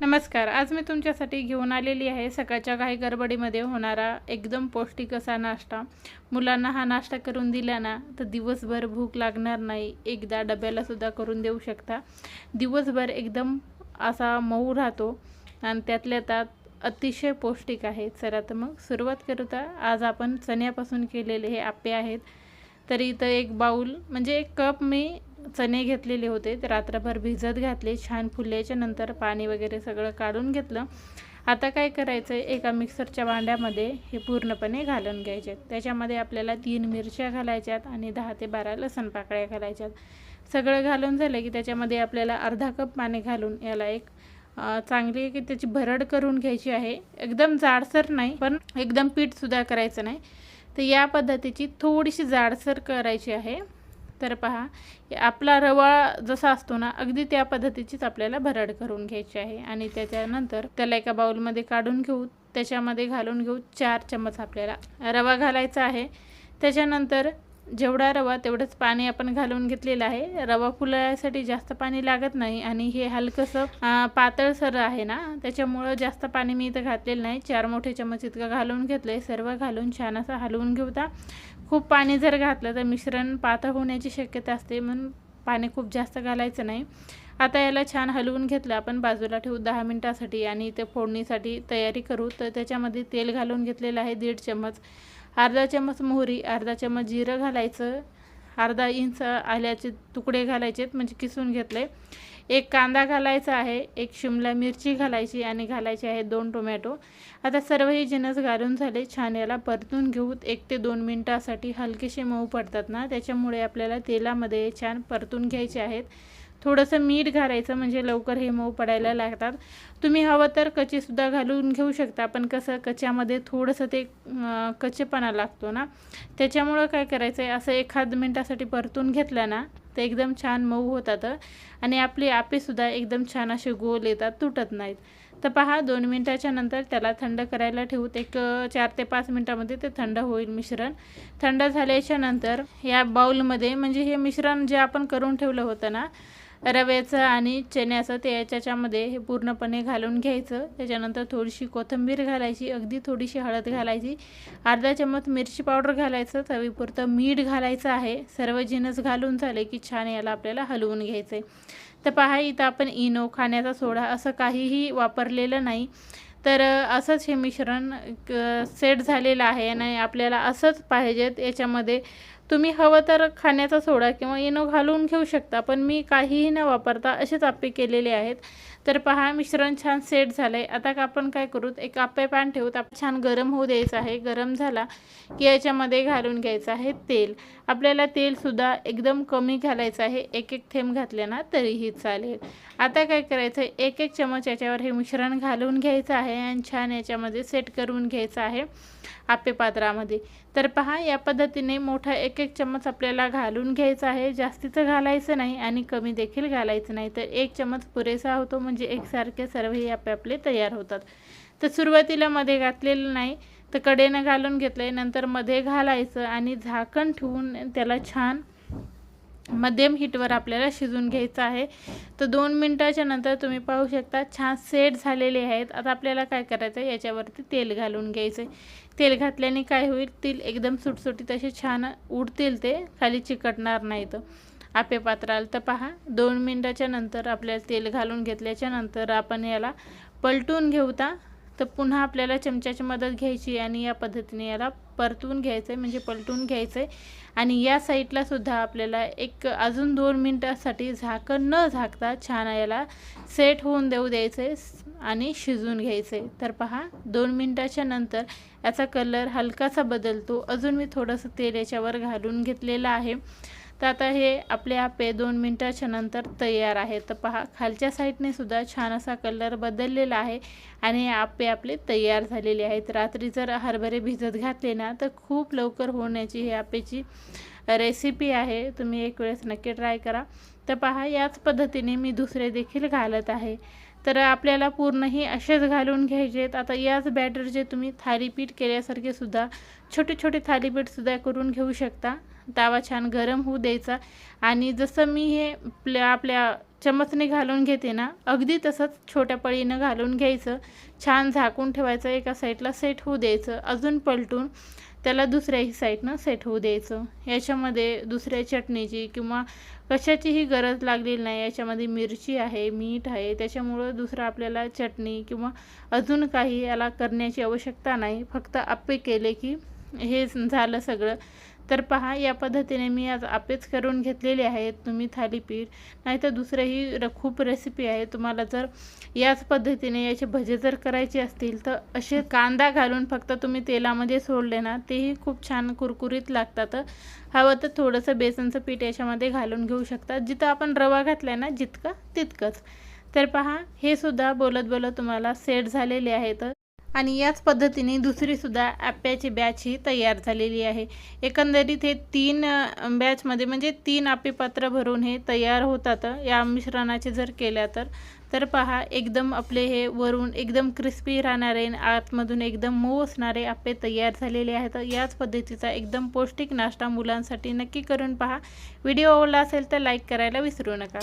नमस्कार आज मी तुमच्यासाठी घेऊन आलेली आहे सकाळच्या काही गडबडीमध्ये होणारा एकदम पौष्टिक असा नाश्ता. मुलांना हा नाश्ता करून दिला ना तर दिवसभर भूक लागणार नाही. एकदा डब्यालासुद्धा करून देऊ शकता. दिवसभर एकदम असा मऊ राहतो आणि त्यातल्या त्यात अतिशय पौष्टिक आहे. चला तर मग सुरुवात करूता. आज आपण चण्यापासून केलेले हे आप्पे आहेत. तर इथं एक बाऊल म्हणजे एक कप मी चणे घेतलेले होते. ते रात्रभर भिजत घातले छान फुलल्याच्या नंतर पाणी वगैरे सगळं काढून घेतलं. आता काय करायचं आहे एका मिक्सरच्या भांड्यामध्ये हे पूर्णपणे घालून घ्यायचे. त्याच्यामध्ये आपल्याला तीन मिरच्या घालायच्यात आणि दहा ते बारा लसण पाकळ्या घालायच्यात. सगळं घालून झालं की त्याच्यामध्ये आपल्याला अर्धा कप पाणी घालून याला एक चांगली की त्याची भरड करून घ्यायची आहे. एकदम जाडसर नाही पण एकदम पीठसुद्धा करायचं नाही. तर या पद्धतीची थोडीशी जाडसर करायची आहे. तर पहा आपला रवा जसा असतो ना अगदी त्या पद्धतीचीच आपल्याला भरड करून घ्यायची आहे. आणि त्याच्यानंतर त्याला एका बाउलमध्ये काढून घेऊ त्याच्यामध्ये घालून घेऊ चार चम्मच आपल्याला रवा घालायचा आहे. त्याच्यानंतर जेवढा रवा तेवढंच पाणी आपण घालून घेतलेलं आहे. रवा फुलासाठी जास्त पाणी लागत नाही आणि हे हलकंसं पातळसर आहे ना त्याच्यामुळं जास्त पाणी मी इथं घातलेलं नाही. चार मोठे चमच इतकं घालून घेतलं सर्व घालून छान असं हलवून घेऊता खूप पाणी जर घातलं तर मिश्रण पातळ होण्याची शक्यता असते म्हणून पाणी खूप जास्त घालायचं नाही. आता याला छान हलवून घेतलं आपण बाजूला ठेवू दहा मिनटासाठी आणि ते फोडणीसाठी तयारी करू. तर त्याच्यामध्ये तेल घालून घेतलेलं आहे दीड चम्मच. अर्धा चम्मच मोहरी अर्धा चम्मच जिरं घालायचं. अर्धा इंच आल्याचे तुकडे घालायचेत म्हणजे किसून घेतले एक कांदा घालायचा आहे एक शिमला मिरची घालायची आणि घालायची आहे दोन टोमॅटो. आता सर्वही जिनस घालून झाले छान याला परतून घेऊ एक ते दोन मिनटासाठी हलकेसे मऊ पडतात ना त्याच्यामुळे आपल्याला तेलामध्ये छान परतून घ्यायचे आहेत. थोडंसं मीठ घालायचं म्हणजे लवकर हे मऊ पडायला लागतात. तुम्ही हवं तर कचेसुद्धा घालून घेऊ शकता पण कसं कच्यामध्ये थोडंसं ते कचेपणा लागतो ना. त्याच्यामुळं काय करायचं आहे असं एखाद मिनटासाठी परतून घेतलं ना ते एकदम छान मऊ होतात. आणि आपले आपेसुद्धा एकदम छान असे गोल येतात तुटत नाहीत. तर पहा दोन मिनटाच्या नंतर त्याला थंड करायला ठेवूत एक चार ते पाच मिनटामध्ये ते थंड होईल मिश्रण. थंड झाल्याच्यानंतर या बाऊलमध्ये म्हणजे हे मिश्रण जे आपण करून ठेवलं होतं ना रव्याचं आणि चण्याचं ते याच्यामध्ये हे पूर्णपणे घालून घ्यायचं. त्याच्यानंतर थोडीशी कोथिंबीर घालायची अगदी थोडीशी हळद घालायची. अर्धा चम्मच मिरची पावडर घालायचं तवीपुरतं मीठ घालायचं आहे. सर्व जिनस घालून झाले की छान याला आपल्याला हलवून घ्यायचं आहे तर पहा इथं आपण इनो खाण्याचा सोडा असं काहीही वापरलेलं नाही. तर असंच हे मिश्रण सेट झालेलं आहे आणि आपल्याला असंच पाहिजेत. याच्यामध्ये तुम्ही हवं तर खाण्याचा सोडा किंवा इनो घालून घेऊ शकता पण मी काहीही न वापरता असेच आप्पे केलेले आहेत. तर पहा मिश्रण छान सेट झालं आहे आता आपण काय करू? एक आप्पे पॅन ठेवूत आप छान गरम होऊ द्यायचं आहे. गरम झाला की याच्यामध्ये घालून घ्यायचं आहे तेल. आपल्याला तेलसुद्धा एकदम कमी घालायचं आहे. एक एक थेंब घातले ना तरीही चालेल. आता काय करायचं? आहे एक एक चमच याच्यावर हे मिश्रण घालून घ्यायचं आहे आणि छान याच्यामध्ये सेट करून घ्यायचं आहे आप्पे पात्रामध्ये. तर पहा या पद्धतीने मोठा एक एक चम्मच आपल्याला घालून घ्यायचा आहे. जास्तीचं घालायचं नाही आणि कमी देखील घालायचं नाही. तर एक चम्मच पुरेसा होतो म्हणजे एकसारखे सर्वही आपापले तयार होतात. तर सुरुवातीला मध्ये घातलेलं नाही. तर कडेनं घालून घेतलं आहे नंतर मध्ये घालायचं आणि झाकण ठेवून त्याला छान मध्यम हीटवर आपल्याला शिजून घ्यायचं आहे. तर दोन मिनटाच्या नंतर तुम्ही पाहू शकता छान सेट झालेले आहेत. आता आपल्याला काय करायचं आहे याच्यावरती तेल घालून घ्यायचं आहे तेल घातल्याने काय होईल? तेल एकदम सुटसुटीत असे छान उडतील ते. खाली चिकटणार नाहीत आपे पात्राल तर पहा दोन मिनटाच्या नंतर आपल्याला तेल घालून घेतल्याच्या नंतर आपण याला पलटून घेऊता तर पुन्हा आपल्याला चमच्याची मदत घ्यायची आणि या पद्धतीने याला परतून घ्यायचं आहे म्हणजे पलटून घ्यायचं आहे आणि या साईडला सुद्धा आपल्याला एक अजून दोन मिनटासाठी झाकण न झाकता छान याला सेट होऊन देऊ द्यायचं आहे आणि शिजून घ्यायचं आहे तर पहा दोन मिनटाच्या नंतर याचा कलर हलकासा बदलतो. अजून मी थोडंसं तेल याच्यावर घालून घेतलेलं आहे. तर आता हे आपले आपे दोन मिनटाच्या नंतर तयार आहे. तर पहा खालच्या साईडने सुद्धा छान असा कलर बदललेला आहे आणि आपे आपले तयार झालेले आहेत. रात्री जर हरभरे भिजत घातले ना तर खूप लवकर होण्याची ही आपेची रेसिपी आहे. तुम्ही एक वेळेस नक्की ट्राय करा. तर पहा याच पद्धतीने मी दुसरे देखील घालत आहे. तर आपल्याला पूर्णही असेच घालून घ्यायचे आता याच बॅटरचे तुम्ही थालीपीठ केल्यासारखे सुद्धा छोटे छोटे थालीपीठसुद्धा करून घेऊ शकता. तवा छान गरम होऊ द्यायचा. आणि जसं मी हे आपल्या आपल्या चमचने घालून घेते ना अगदी तसंच छोट्या पळीनं घालून घ्यायचं. छान झाकून ठेवायचं एका साईडला सेट होऊ द्यायचं. अजून पलटून त्याला दुसऱ्याही साईडनं सेट होऊ द्यायचं. याच्यामध्ये दुसऱ्या चटणीची किंवा कशाचीही गरज लागलेली नाही. याच्यामध्ये मिरची आहे मीठ आहे. त्याच्यामुळं दुसरं आपल्याला चटणी किंवा अजून काही याला करण्याची आवश्यकता नाही. फक्त आप्पे केले की हे झालं सगळं. तर पहा या पद्धतीने मी आज आपेच करून घेतलेले आहेत तुम्ही थालीपीठ नाहीतर दुसरंही र खूप रेसिपी आहे. तुम्हाला जर याच पद्धतीने याचे भजे जर करायचे असतील तर असे कांदा घालून फक्त तुम्ही तेलामध्ये सोडले ना तेही खूप छान कुरकुरीत लागतात. हवं तर थोडंसं बेसनचं पीठ याच्यामध्ये घालून घेऊ शकता. जिथं आपण रवा घातला ना जितका तितकंच. तर पहा हे सुद्धा बोलत बोलत तुम्हाला सेट झालेले आहेत. आणि याच पद्धतीने दुसरीसुद्धा आप्याची बॅच ही तयार झालेली आहे. एकंदरीत हे तीन बॅचमध्ये म्हणजे तीन आपे पात्र भरून हे तयार होतात. या मिश्रणाचे जर केल्या तर तर पहा एकदम आपले हे वरून एकदम क्रिस्पी राहणारे आतमधून एकदम मऊ असणारे आपे तयार झालेले आहेत. याच पद्धतीचा एकदम पौष्टिक नाश्ता मुलांसाठी नक्की करून पहा. व्हिडिओ आवडला असेल तर लाईक करायला विसरू नका.